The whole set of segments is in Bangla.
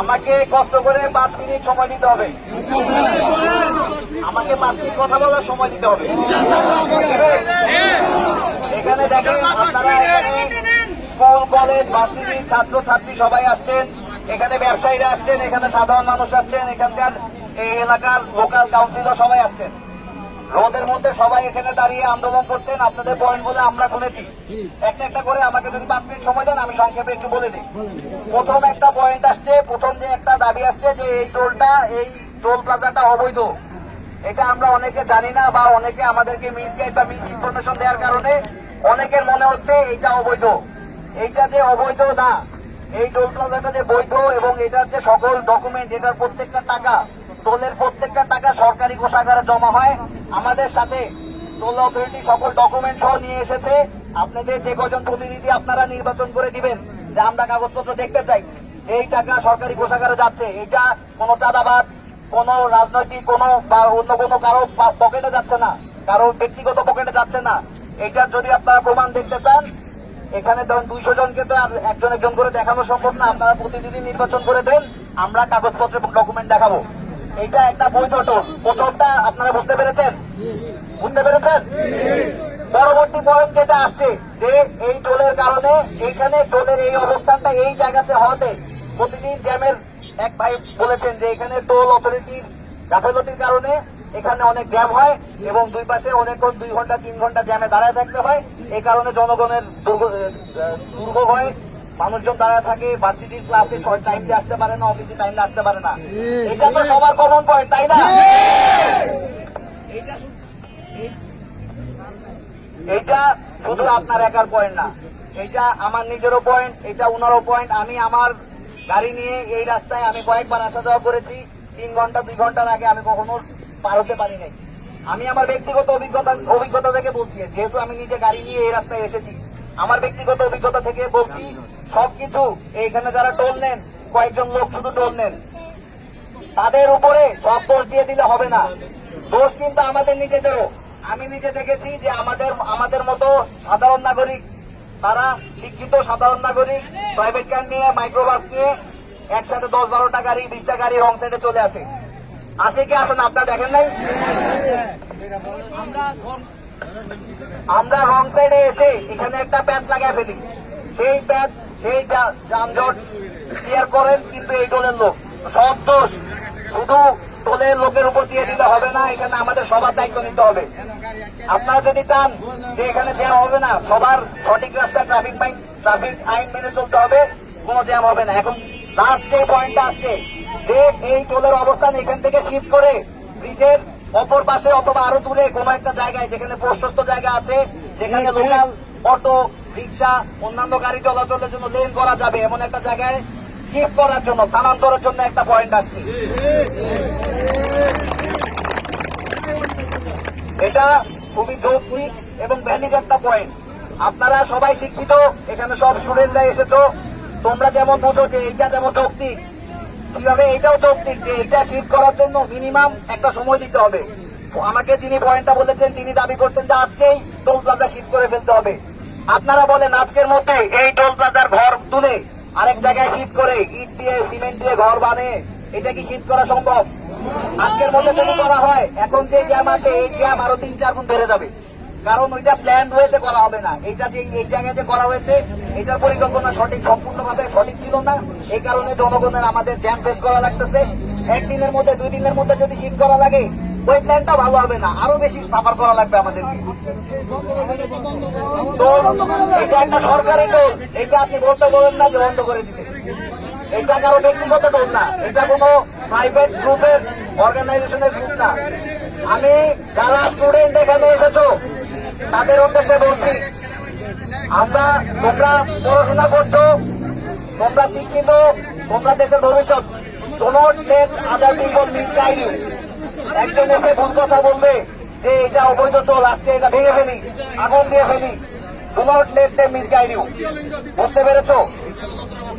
আমাকে কষ্ট করে পাঁচ মিনিট সময় দিতে হবে। আমাকে পাঁচ মিনিট কথা বলার সময় দিতে হবে। এখানে দেখেন আপনারা স্কুল, কলেজ ছাত্র ছাত্রী সবাই আসছেন। এখানে ব্যবসায়ীরা আসছেন, এখানে সাধারণ মানুষ আসছেন, এখানকার এই এলাকার লোকাল কাউন্সিলর সবাই আসছেন। রোদের মধ্যে সবাই এখানে দাঁড়িয়ে আন্দোলন করছেন। আপনাদের পয়েন্ট বলে আমরা শুনেছি। একটা একটা করে আমাকে যদি পাঁচ মিনিট সময় দেন, আমি সংক্ষেপে একটু বলে দিই। প্রথম একটা পয়েন্ট আসছে, প্রথম যে একটা দাবি আসছে যে এই টোলটা, এই টোল প্লাজাটা অবৈধ। এটা আমরা অনেকে জানি না বা অনেকে আমাদেরকে মিসগাইড বা মিস ইনফরমেশন দেওয়ার কারণে অনেকের মনে হচ্ছে এইটা অবৈধ। এইটা যে অবৈধ না, এই টোল প্লাজাটা যে বৈধ এবং এটার যে সকল ডকুমেন্ট এটার প্রত্যেকটা টাকা টোলের প্রত্যেকটা টাকা সরকারি কোষাগারে জমা হয়। আমাদের সাথে টোল অথরিটি সকল ডকুমেন্ট সহ নিয়ে এসেছে। আপনাদের যে কজন প্রতিনিধি আপনারা নির্বাচন করে দিবেন, যে আমরা কাগজপত্র দেখতে চাই, এই টাকা সরকারি কোষাগারে যাচ্ছে। এটা কোনো চাঁদাবাদ কোনো রাজনৈতিক, কোনো বা অন্য কোনো কারও পকেটে যাচ্ছে না, কারও ব্যক্তিগত পকেটে যাচ্ছে না। এটার যদি আপনারা প্রমাণ দেখতে চান, এখানে ধরুন দুইশো জনকে তো আর একজন একজন করে দেখানো সম্ভব না। আপনারা প্রতিনিধি নির্বাচন করে দেন, আমরা কাগজপত্র এবং ডকুমেন্ট দেখাবো। এটা একটা টোল প্রথমটা আপনারা বুঝতে পেরেছেন? বুঝতে পেরেছেন? পরবর্তী পয়েন্ট যেটা আসছে, যে এই টোলের কারণে এইখানে টোলের এই অবস্থানটা এই জায়গাতে হওয়াতে প্রতিদিন জ্যামের এক ভাই বলেছেন যে এখানে টোল অথরিটির গাফেলতির কারণে এখানে অনেক জ্যাম হয় এবং দুই পাশে অনেকক্ষণ দুই ঘণ্টা, তিন ঘণ্টা জ্যামে দাঁড়ায় থাকতে হয়। এই কারণে জনগণের দুর্ভোগ হয়। মানুষজন দাঁড়ায় থাকে ভার্সিটির ক্লাসে টাইমে আসতে পারে না অফিসে টাইমে আসতে পারে না। এটা তো সবার কমন পয়েন্ট তাই না? এইটা শুধু- আপনার একার পয়েন্ট না। এইটা আমার নিজেরও পয়েন্ট এটা উনারও পয়েন্ট আমি আমার গাড়ি নিয়ে এই রাস্তায় আমি কয়েকবার আসা যাওয়া করেছি। তিন ঘণ্টা দুই ঘণ্টার আগে আমি কখনো পার হতে পারি নাই। আমি আমার ব্যক্তিগত অভিজ্ঞতা অভিজ্ঞতা থেকে বলছি যেহেতু আমি নিজে গাড়ি নিয়ে এই রাস্তায় এসেছি আমার ব্যক্তিগত অভিজ্ঞতা থেকে বলছি, সবকিছু এইখানে যারা টোল নেন, কয়েকজন লোক শুধু টোল নেন। তাদের উপরে সব দোষ দিয়ে দিলে হবে না। দোষ কিন্তু আমাদের নিজেদেরও। আমি নিজে দেখেছি যে আমাদের আমাদের মতো সাধারণ নাগরিক, তারা শিক্ষিত সাধারণ নাগরিক প্রাইভেট কার নিয়ে মাইক্রোবাস নিয়ে একসাথে দশ বারোটা গাড়ি, বিশটা গাড়ি রং সাইডে চলে আসে। আসে কি আসেন আপনারা দেখেন নাই? আমরা রং সাইডে এসে এখানে একটা প্যাচ লাগাই ফেলি। সেই প্যাচ সেই যানজট ক্লিয়ার করেন, কিন্তু এই টোলের লোক। সব দোষ শুধু টোলের লোকের উপর দিয়ে দিলে হবে না, এখানে আমাদের সবার দায়িত্ব নিতে হবে। আপনারা যদি চান যে এখানে জ্যাম হবে না, সবার সঠিক রাস্তা ট্রাফিক আইন ট্রাফিক আইন মেনে চলতে হবে, কোনো জ্যাম হবে না। এখন লাস্ট যে পয়েন্টটা আসছে যে এই টোলের অবস্থান এখান থেকে শিফট করে ব্রিজের অপর পাশে অথবা আরও দূরে কোনো একটা জায়গায় যেখানে প্রশস্ত জায়গা আছে যেখানে লোকাল অটো রিক্সা অন্যান্য গাড়ি চলাচলের জন্য লেন করা যাবে এমন একটা জায়গায় শিফট করার জন্য স্থানান্তরের জন্য একটা পয়েন্ট আসছে। এটা খুবই যৌক্তিক এবং ভ্যালিড একটা পয়েন্ট আপনারা সবাই শিক্ষিত এখানে সব স্টুডেন্টরা এসেছ। তোমরা যেমন বুঝো যে এইটা যেমন যৌক্তিক কীভাবে এটাও যৌক্তিক যে এটা শিফট করার জন্য মিনিমাম একটা সময় দিতে হবে। আমাকে যিনি পয়েন্টটা বলেছেন, তিনি দাবি করছেন যে আজকেই টোল প্লাজা শিফট করে ফেলতে হবে। আপনারা বলেন, আজকের মধ্যে এই টোল প্লাজার ঘর তুলে আরেক জায়গায় শিফট করে ইট দিয়ে, সিমেন্ট দিয়ে ঘর বানিয়ে এটা কি শিফট করা সম্ভব? আজকের মধ্যে যদি করা হয়, এখন যে জ্যাম আছে, এই জ্যাম আরও তিন, চার গুণ বেড়ে যাবে। কারণ ওইটা প্ল্যান হয়েছে, করা হবে না। এইটা যে এই জায়গায় যে করা হয়েছে, এটার পরিকল্পনা সঠিক, সম্পূর্ণভাবে সঠিক ছিল না। এই কারণে জনগণের আমাদের জ্যাম ফেস করা লাগতেছে। একদিনের মধ্যে, দুই দিনের মধ্যে যদি শিফট করা লাগে, ওই প্ল্যানটা ভালো হবে না। আরও বেশি সাফার করা লাগবে আমাদেরকে। এটা একটা সরকারি টোল এটা আপনি বলতে বলেন না যে বন্ধ করে দিতে। এটা কারও ব্যক্তিগত টোল না। এটা কোনো প্রাইভেট গ্রুপের অর্গানাইজেশনের গ্রুপ না। আমি যারা স্টুডেন্ট এখানে এসেছ? তাদের উদ্দেশ্যে বলছি, আমরা তোমরা পড়াশোনা করছ, তোমরা শিক্ষিত, তোমরা দেশের ভবিষ্যৎ। Don't let other people misguide you একজন এসে ভুল কথা বলবে যে এটা অবৈধ তোল আজকে এটা ভেঙে ফেলি, আগুন দিয়ে ফেলি। Don't let they misguide you বুঝতে পেরেছ?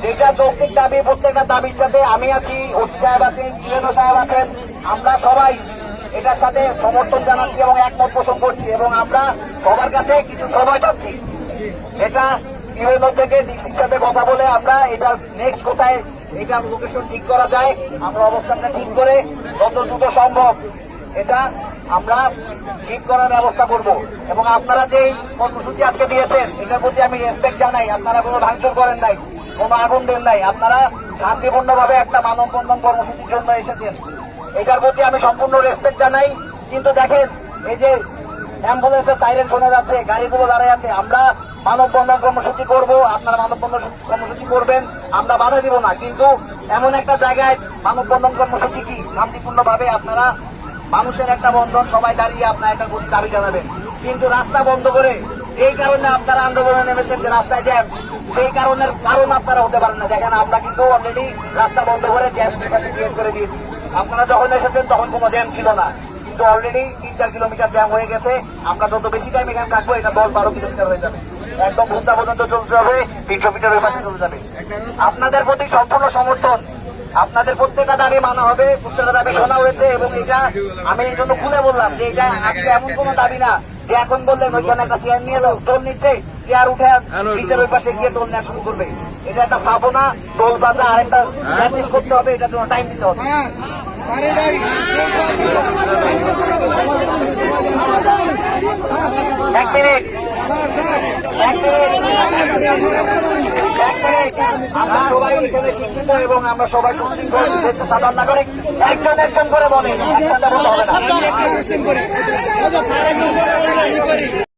যেটা যৌক্তিক দাবি, প্রত্যেকটা দাবির সাথে আমি আছি, ওসি সাহেব আছেন, ইউএনও সাহেব আছেন, আমরা সবাই এটার সাথে সমর্থন জানাচ্ছি এবং একমত পোষণ করছি এবং আমরা সবার কাছে কিছু সময় চাচ্ছি। এটা ইউএনও থেকে ডিসির সাথে কথা বলে আমরা এটা নেক্সট কোথায়, এটা লোকেশন ঠিক করা যায়, আমরা অবস্থানটা ঠিক করে যত দ্রুত সম্ভব এটা আমরা ঠিক করার ব্যবস্থা করব। এবং আপনারা যে কর্মসূচি আজকে দিয়েছেন, এটার প্রতি আমি রেসপেক্ট জানাই। আপনারা কোনো ভাঙচুর করেন নাই, কোনো আগুন দেন নাই। আপনারা শান্তিপূর্ণভাবে একটা মানববন্ধন কর্মসূচির জন্য এসেছেন। এটার প্রতি আমি সম্পূর্ণ রেসপেক্ট জানাই। কিন্তু দেখেন, এই যে অ্যাম্বুলেন্সের সাইরেন শোনা যাচ্ছে, গাড়িগুলো দাঁড়ায় আছে, আমরা মানববন্ধন কর্মসূচি করব, আপনারা মানববন্ধন কর্মসূচি করবেন, আমরা বাধা দিব না। কিন্তু এমন একটা জায়গায় মানববন্ধন কর্মসূচি কি? শান্তিপূর্ণভাবে আপনারা মানুষের একটা বন্ধন, সবাই দাঁড়িয়ে আপনার একটা দাবি জানাবেন। কিন্তু রাস্তা বন্ধ করে এই কারণে আপনারা আন্দোলনে নেমেছেন যে রাস্তায় জ্যাম। সেই কারণের কারণ আপনারা হতে পারেন না। দেখেন, আমরা কিন্তু অলরেডি রাস্তা বন্ধ করে জ্যাম ক্রিয়েট করে দিয়েছি। আপনারা যখন এসেছেন, তখন কোনো জ্যাম ছিল না। কিন্তু অলরেডি তিন চার কিলোমিটার জ্যাম হয়ে গেছে। আমরা যত বেশি টাইম এখানে থাকব, এটা দশ বারো কিলোমিটার হয়ে যাবে। একদম ভুলতা পর্যন্ত চলতে হবে। তিনশো মিটার ওই পাশে চলে যাবে। আপনাদের প্রতি সম্পূর্ণ সমর্থন। আপনাদের প্রত্যেকটা দাবি মানা হবে। প্রত্যেকটা দাবি শোনা হয়েছে এবং এটা আমি এই জন্য খুলে বললাম যে এটা আজকে এমন কোনো দাবি না। যে এখন বললেন ওইখানে একটা চেয়ার নিয়ে দাও টোল নিচ্ছে চেয়ার উঠে ব্রিজের ওই পাশে গিয়ে টোল নেওয়া শুরু করবে। এটা একটা স্থাপনা টোল বাজা আর একটা প্র্যাকটিস করতে হবে এটার জন্য টাইম দিতে হবে। হ্যাঁ এক মিনিট। এক মিনিট। আমরা সবাই শিক্ষিত এবং আমরা সবাই সুশৃঙ্খল দেশের সাধারণ নাগরিক একজন একজন করে বলে